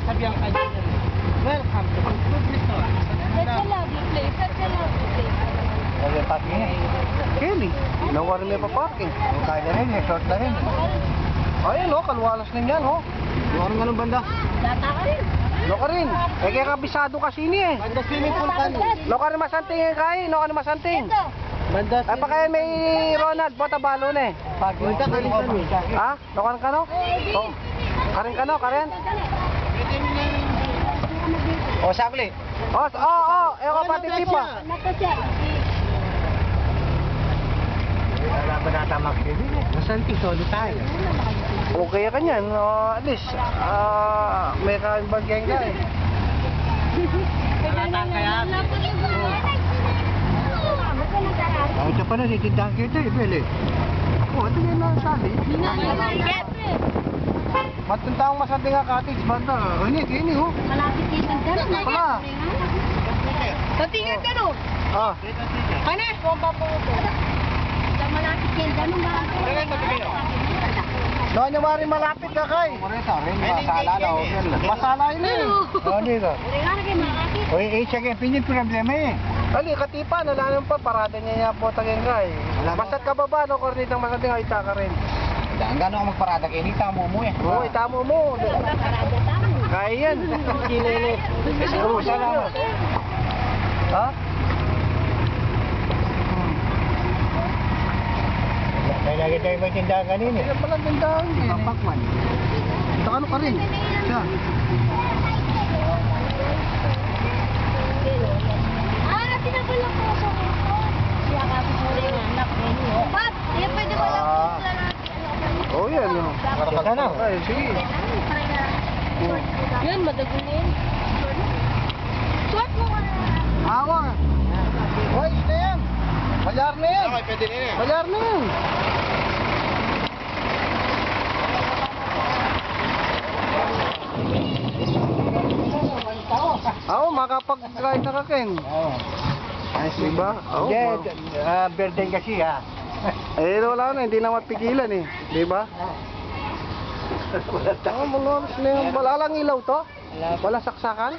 sabihan ka niya. Welcome to Food Resort. Such a lovely place. Such a lovely place. Yung parking eh. Kelly, ginawa rin may paparking. Kung kaya na rin, eh, short na rin. Ayun oh, kalwalas na yan oh. Ginawa rin ganun banda. Data ka rin. Loka rin. Eh kaya kabisado kasi ni eh. Banda swimming pool ka. Loka rin masanting eh kay, loka rin masanting. Ito. Banda Ay pa kaya may Ronald, bota balo na eh. Parking Punta ka rin kami. Ha? Loka rin ka no? Oh. Karin ka no, Karen? O. Oh, oh, oh, eh ko pati tipa. Siya. Wala ba natama kayo din eh? Masanti, solo tayo. Okay ka niyan, oh, at least, ah, may kaibagyan ka eh. Ang ito pa na, titindahan kita eh, Bel eh. Oh, ito yan lang sabi. Siyempre. Matong taong masanting nga cottage, banda. Oh, ini, ini oh. Malapit dito. Ganun na Wala. Tatingin ka no. Ah, Ano? Bomba po ito. Sa malapit yan. Ganun ba? doon nyo maaaring malapit ka kay. Moreta, rin, masala na, hotel. Masala yun eh. O, dito. Regalo kay malapit. O, eh, siya kaya pinyin problema eh. Ali, katipa, nalanan pa, parada niya niya po tagin ka eh. Wala ba? Masat ka ba ba, no, Cornetang masating, ay ka rin. Ang gano'n ako magparada kayo, hindi tamo mo eh. Oo, itamo mo. Parada. Kaya yan. Kinene. Oo, salamat. Ha? May lagi tayo may tindahan kanina eh. Kaya pala tindahan eh. Papakman. Ito ano ka rin? Siya. Ah, tinagulang ko sa kuko. Siya kapit mo rin anak ninyo. Pat, eh, pwede mo lang Ah. Oo, yan. oh. Kita na. Ay, sige. Yan, madagulo yun. Suot mo ka na. Awa. Hoy, na yan. Balyar na yan. pwede na eh. Balyar na yan. Oo, makapag-ride na ka, Ken. Oo. Ayos, diba? Oo. Hindi, ah, birthday kasi ha. Eh, wala na, hindi na mapigilan eh. Di ba? Oo, malolos na yun. Wala lang ilaw to? Wala saksakan?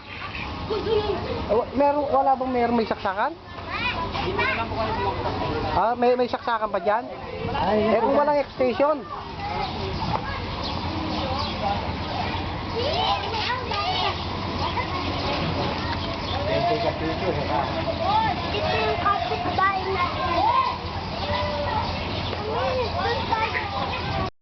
Oh, meron, wala bang meron may saksakan? Ah, may, may saksakan pa dyan? Eh, kung walang extension. Birthday kasi